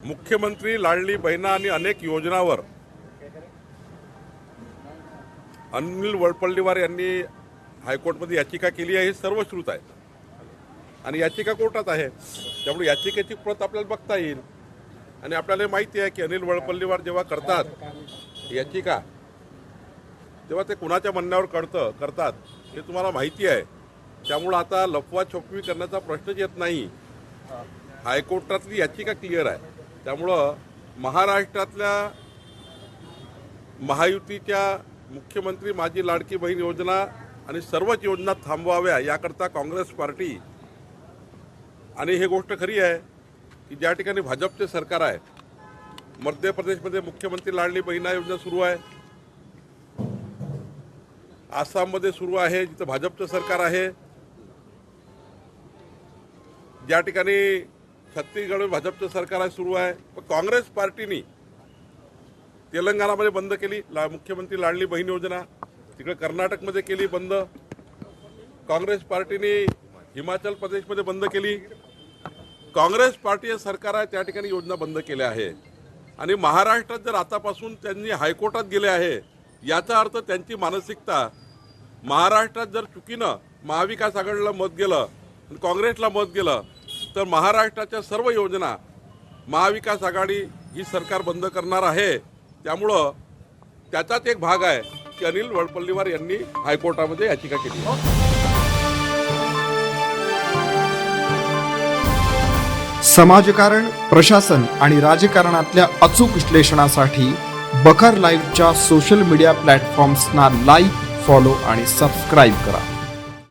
मुख्यमंत्री लाडली बहिणा आणि अनेक योजनावर अनिल वडपल्लीवार यांनी हायकोर्टमध्ये याचिका केली आहे हे सर्व श्रुत आहे आणि याचिका कोर्टात आहे. त्यामुळे याचिकेची प्रत आपल्याला बघता येईल. आणि आपल्याला माहिती आहे की अनिल वडपल्लीवार जेव्हा करतात याचिका तेव्हा ते कुणाच्या म्हणण्यावर कळतं करतात हे तुम्हाला माहिती आहे. त्यामुळं आता लपवा छपवी करण्याचा प्रश्नच येत नाही. हायकोर्टातली याचिका क्लिअर आहे. त्यामुळं महाराष्ट्रातल्या महायुतीच्या मुख्यमंत्री माझी लाडकी बहीण योजना आणि सर्वच योजना थांबवाव्या याकरता काँग्रेस पार्टी आणि हे गोष्ट खरी आहे की ज्या ठिकाणी भाजपचे सरकार आहे मध्य प्रदेशमध्ये मुख्यमंत्री लाडली बहिणा योजना सुरू आहे आसाममध्ये सुरू आहे जिथं भाजपचं सरकार आहे ज्या ठिकाणी छत्तीसगडमध्ये भाजपचं सरकार आहे सुरू आहे पण काँग्रेस पार्टीनी तेलंगणामध्ये बंद केली ला मुख्यमंत्री लाडली बहीण योजना तिकडे कर्नाटकमध्ये केली बंद काँग्रेस पार्टीने हिमाचल प्रदेशमध्ये बंद केली काँग्रेस पार्टी सरकार आहे त्या ठिकाणी योजना बंद केल्या आहे आणि महाराष्ट्रात जर आतापासून त्यांनी हायकोर्टात गेले आहे याचा अर्थ त्यांची मानसिकता महाराष्ट्रात जर चुकीनं महाविकास आघाडीला मत गेलं आणि काँग्रेसला मत गेलं तर महाराष्ट्राच्या सर्व योजना महाविकास आघाडी ही सरकार बंद करणार आहे. त्यामुळं त्याचाच एक भाग आहे की अनिल वडपल्लीवार यांनी हायकोर्टामध्ये याचिका केली समाजकारण प्रशासन आणि राजकारणातल्या अचूक विश्लेषणासाठी बखर लाईव्हच्या सोशल मीडिया प्लॅटफॉर्म्सना लाईक फॉलो आणि सबस्क्राईब करा.